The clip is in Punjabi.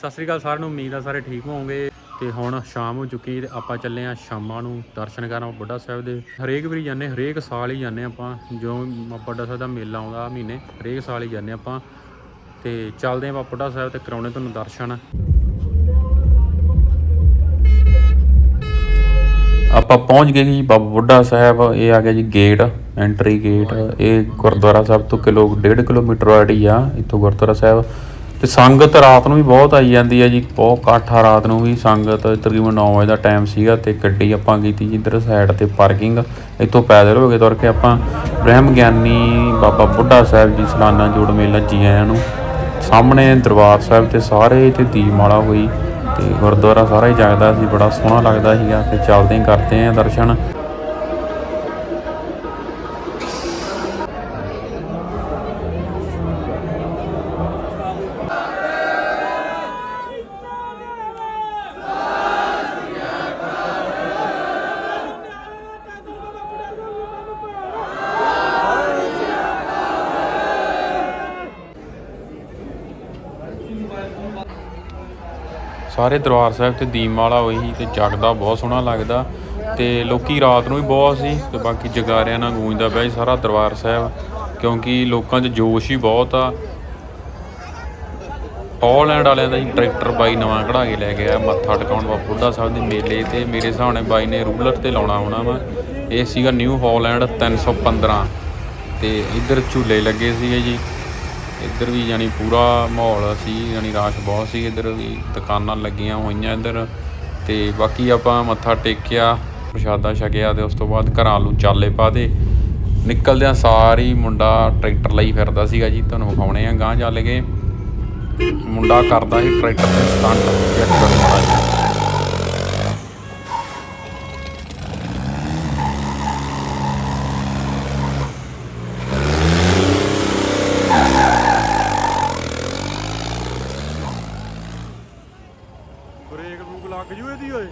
ਸਤਿ ਸ੍ਰੀ ਅਕਾਲ ਸਾਰਿਆਂ ਨੂੰ, ਉਮੀਦ ਆ ਸਾਰੇ ਠੀਕ ਹੋਵੋਗੇ। ਤੇ ਹੁਣ ਸ਼ਾਮ ਹੋ ਚੁੱਕੀ ਤੇ ਆਪਾਂ ਚੱਲੇ ਆ ਸ਼ਾਮਾਂ ਨੂੰ ਦਰਸ਼ਨ ਕਰਨ ਬੁੱਢਾ ਸਾਹਿਬ ਦੇ। ਹਰੇਕ ਵਾਰੀ ਜਾਂਦੇ, ਹਰੇਕ ਸਾਲ ਹੀ ਜਾਂਦੇ ਆਪਾਂ, ਜੋ ਬੁੱਢਾ ਸਾਹਿਬ ਦਾ ਮੇਲਾ ਆਉਂਦਾ ਆਹ ਮਹੀਨੇ, ਹਰੇਕ ਸਾਲ ਹੀ ਜਾਂਦੇ ਆਪਾਂ। ਤੇ ਚੱਲਦੇ ਆ ਬੁੱਢਾ ਸਾਹਿਬ ਤੇ ਕਰਾਉਣੇ ਤੁਹਾਨੂੰ ਦਰਸ਼ਨ। ਆਪਾਂ ਪਹੁੰਚ ਗਏ ਜੀ ਬਾਬਾ ਬੁੱਢਾ ਸਾਹਿਬ, ਇਹ ਆ ਗਿਆ ਜੀ ਗੇਟ ਐਂਟਰੀ ਗੇਟ ਇਹ ਗੁਰਦੁਆਰਾ ਸਾਹਿਬ ਤੋਂ ਕਿਲੋ 1.5 ਕਿਲੋਮੀਟਰ ਵਾਟ ਹੀ ਆ, ਇੱਥੋਂ ਗੁਰਦੁਆਰਾ ਸਾਹਿਬ। ਤੇ ਸੰਗਤ ਰਾਤ ਨੂੰ ਵੀ ਬਹੁਤ ਆਈ ਜਾਂਦੀ ਹੈ ਜੀ, ਬਹੁਤ ਇਕੱਠ ਆ ਰਾਤ ਨੂੰ ਵੀ ਸੰਗਤ, ਤਕਰੀਬਨ 9 ਵਜੇ ਦਾ ਟਾਈਮ ਸੀਗਾ ਤੇ ਗੱਡੀ ਆਪਾਂ ਕੀਤੀ ਜੀ ਇੱਧਰ ਸਾਈਡ ਤੇ ਪਾਰਕਿੰਗ ਇੱਥੋਂ ਪੈਦਲ ਹੋ ਕੇ ਤੁਰ ਕੇ ਆਪਾਂ ਬ੍ਰਹਮ ਗਿਆਨੀ ਬਾਬਾ ਬੁੱਢਾ ਸਾਹਿਬ ਜੀ ਸਲਾਨਾ ਜੋੜ ਮੇਲਾ ਜੀ ਆਇਆਂ ਨੂੰ, ਸਾਹਮਣੇ ਦਰਬਾਰ ਸਾਹਿਬ ਤੇ ਸਾਰੇ ਤੇ ਦੀਪਮਾਲਾ ਹੋਈ ਤੇ ਗੁਰਦੁਆਰਾ ਸਾਰਾ ਹੀ ਜਾਗਦਾ ਸੀ, ਬੜਾ ਸੋਹਣਾ ਲੱਗਦਾ ਸੀਗਾ ਤੇ ਚੱਲਦੇ ਕਰਦੇ ਆਂ ਦਰਸ਼ਨ। ਸਾਰੇ ਦਰਬਾਰ ਸਾਹਿਬ ਤੇ ਦੀਪਮਾਲਾ ਹੋਈ ਸੀ ਤੇ ਜਗਦਾ ਬਹੁਤ ਸੋਹਣਾ ਲੱਗਦਾ ਤੇ ਲੋਕੀ ਰਾਤ ਨੂੰ ਵੀ ਬਹੁਤ ਸੀ ਤੇ ਬਾਕੀ ਜਗਾਰਿਆਂ ਨਾਲ ਗੂੰਜਦਾ ਪਿਆ ਜੀ ਸਾਰਾ ਦਰਬਾਰ ਸਾਹਿਬ, ਕਿਉਂਕਿ ਲੋਕਾਂ 'ਚ ਜੋਸ਼ ਹੀ ਬਹੁਤ ਆ। ਆਲੈਂਡ ਵਾਲਿਆਂ ਦਾ ਹੀ ਟਰੈਕਟਰ ਬਾਈ ਨਵਾਂ ਕਢਾ ਕੇ ਲੈ ਗਿਆ ਮੱਥਾ ਟਿਕਾਉਣ ਬਾਬਾ ਬੁੱਢਾ ਸਾਹਿਬ ਦੇ ਮੇਲੇ ਤੇ, ਮੇਰੇ ਹਿਸਾਬ ਨਾਲ ਬਾਈ ਨੇ ਰੂਲਰ ਤੇ ਲਾਉਣਾ ਹੋਣਾ ਵਾ। ਇਹ ਸੀਗਾ ਨਿਊ ਹਾਲੈਂਡ 315 ਤੇ ਇੱਧਰ ਝੂਲੇ ਲੱਗੇ ਸੀਗੇ ਜੀ। ਇੱਧਰ ਵੀ ਯਾਨੀ ਪੂਰਾ ਮਾਹੌਲ ਸੀ, ਯਾਨੀ ਰਾਸ਼ ਬਹੁਤ ਸੀ, ਇੱਧਰ ਵੀ ਦੁਕਾਨਾਂ ਲੱਗੀਆਂ ਹੋਈਆਂ ਇੱਧਰ ਤੇ ਬਾਕੀ ਆਪਾਂ ਮੱਥਾ ਟੇਕਿਆ, ਪ੍ਰਸ਼ਾਦਾ ਛਕਿਆ ਤੇ ਉਸ ਤੋਂ ਬਾਅਦ ਘਰਾਂ ਨੂੰ ਚਾਲੇ ਪਾ ਦੇ ਨਿਕਲਦਿਆਂ ਸਾਰੀ ਮੁੰਡਾ ਟਰੈਕਟਰ ਲਈ ਫਿਰਦਾ ਸੀਗਾ ਜੀ, ਤੁਹਾਨੂੰ ਵਿਖਾਉਣੇ ਆ ਗਾਂ ਚੱਲ ਗਏ ਮੁੰਡਾ ਕਰਦਾ ਸੀ ਟਰੈਕਟਰ ਤੇ ਸਟੰਟ ਚੈੱਕ ਕਰੋ ਮਾੜਾ ਲੱਗ ਜੂ ਇਹਦੀ ਓਏ।